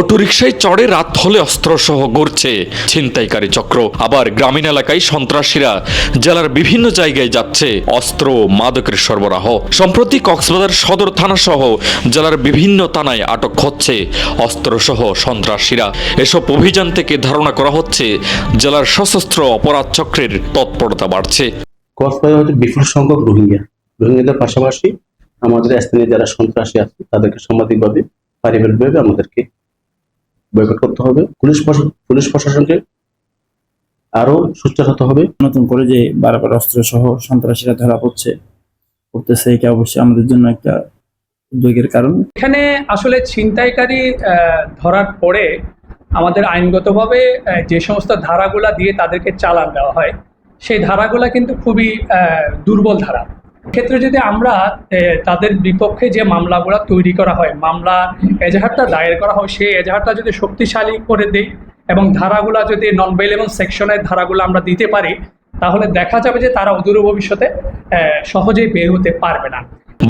অটোরিকশায় চড়ে রাত হলে অস্ত্রসহ গড়ছে ছিনতাইকারী চক্র। আবার গ্রামীণ এলাকায় সন্ত্রাসীরা জেলার বিভিন্ন জায়গায় যাচ্ছে অস্ত্র মাদকের সরবরাহ। সম্প্রতি কক্সবাজার সদর থানা সহ জেলার বিভিন্ন থানায় আটক হচ্ছে অস্ত্রসহ সন্ত্রাসীরা। এসব অভিযান থেকে ধারণা করা হচ্ছে জেলার সশস্ত্র অপরাধ চক্রের তৎপরতা বাড়ছে। কক্সবাজার হচ্ছে বিপুল সংখ্যক রোহিঙ্গা। রোহিঙ্গাদের পাশাপাশি আমাদের স্থানীয় যারা সন্ত্রাসী আছে, তাদেরকে সামাজিকভাবে পারিবারিকভাবে আমাদেরকে বয়কট করতে হবে। পুলিশ পুলিশ প্রশাসনকে আরও সোচ্চার হতে হবে। নতুন করে যে বারবার অস্ত্র সহ সন্ত্রাসীরা ধরা পড়ছে করতেছে এটা অবশ্যই আমাদের জন্য একটা উদ্বেগের কারণ। এখানে আসলে ছিনতাইকারী আহ, ধরার পরে আমাদের আইনগতভাবে যে সমস্ত ধারাগুলা দিয়ে তাদেরকে চালান দেওয়া হয় সেই ধারাগুলা কিন্তু খুবই দুর্বল ধারা। ক্ষেত্রে যদি আমরা তাদের বিপক্ষে যে মামলাগুলো তৈরি করা হয়, মামলা এজাহারটা দায়ের করা হয়, সেই এজাহারটা যদি শক্তিশালী করে দেই এবং ধারাগুলা যদি নন ভেলেবল সেকশনের ধারাগুলো আমরা দিতে পারি, তাহলে দেখা যাবে যে তারা অদূর ভবিষ্যতে সহজেই বের হতে পারবে না।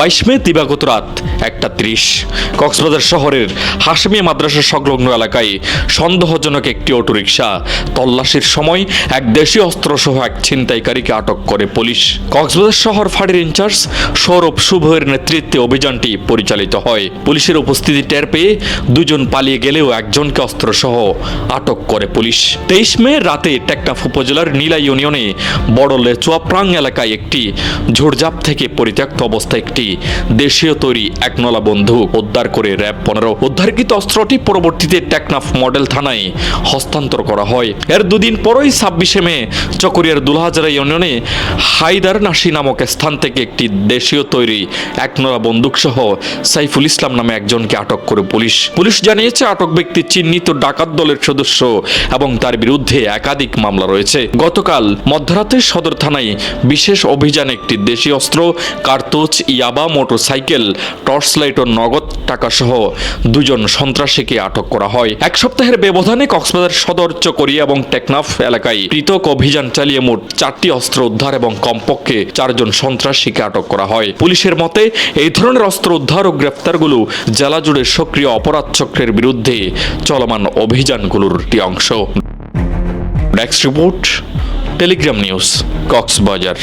বাইশ মে, দিবাগত রাত একটা ত্রিশ। কক্সবাজার শহরের হাসমিয়া মাদ্রাসা সংলগ্ন এলাকায় সন্দেহজনক একটি অটোরিকশা। তল্লাশির সময় এক দেশীয় অস্ত্রসহ এক ছিনতাইকারীকে আটক করে পুলিশ। কক্সবাজার শহর ফাঁড়ির ইনচার্জ সৌরভ শুভের নেতৃত্বে অভিযানটি পরিচালিত হয়। পুলিশের উপস্থিতি টের পেয়ে দুজন পালিয়ে গেলেও একজনকে অস্ত্রসহ আটক করে পুলিশ। তেইশ মে রাতে টেকনাফ উপজেলার নীলা ইউনিয়নে বড় লেচুয়াপ্রাং এলাকায় একটি ঝোড়ঝাপ থেকে পরিত্যক্ত অবস্থায় একটি দেশীয় তৈরি একনলা বন্দুক উদ্ধার করে র্যাব পনেরো। উদ্ধারকৃত অস্ত্রটি পরবর্তীতে টেকনাফ মডেল থানায় হস্তান্তর করা হয়। এর দুদিন পরই ছাব্বিশে মে চকরিয়ার দুলহাজারা ইউনিয়নে হায়দার নাসি নামক স্থান থেকে একটি দেশীয় তৈরি একনলা বন্দুক সহ সাইফুল ইসলাম নামে একজনকে আটক করে পুলিশ। পুলিশ জানিয়েছে, আটক ব্যক্তি চিহ্নিত ডাকাত দলের সদস্য এবং তার বিরুদ্ধে একাধিক মামলা রয়েছে। গতকাল মধ্যরাতে সদর থানায় বিশেষ অভিযানে একটি দেশি অস্ত্র, কার্তুজ, ইয়াবা, মোটরসাইকেল, টর্চ লাইট ও নগদ টাকা সহ দুজন সন্ত্রাসীকে আটক করা হয়। এক সপ্তাহের ব্যবধানে কক্সবাজার সদর চকরিয়া এবং টেকনাফ এলাকায় পৃথক অভিযান চালিয়ে মোট চারটি অস্ত্র উদ্ধার এবং কমপক্ষে চারজন সন্ত্রাসীকে আটক করা হয়। পুলিশের মতে, এই ধরনের অস্ত্র উদ্ধার ও গ্রেপ্তারগুলো জেলা জুড়ে সক্রিয় অপরাধ চক্রের বিরুদ্ধে চলমান অভিযানগুলোর একটি অংশ। Next report telegram news Cox's Bazar.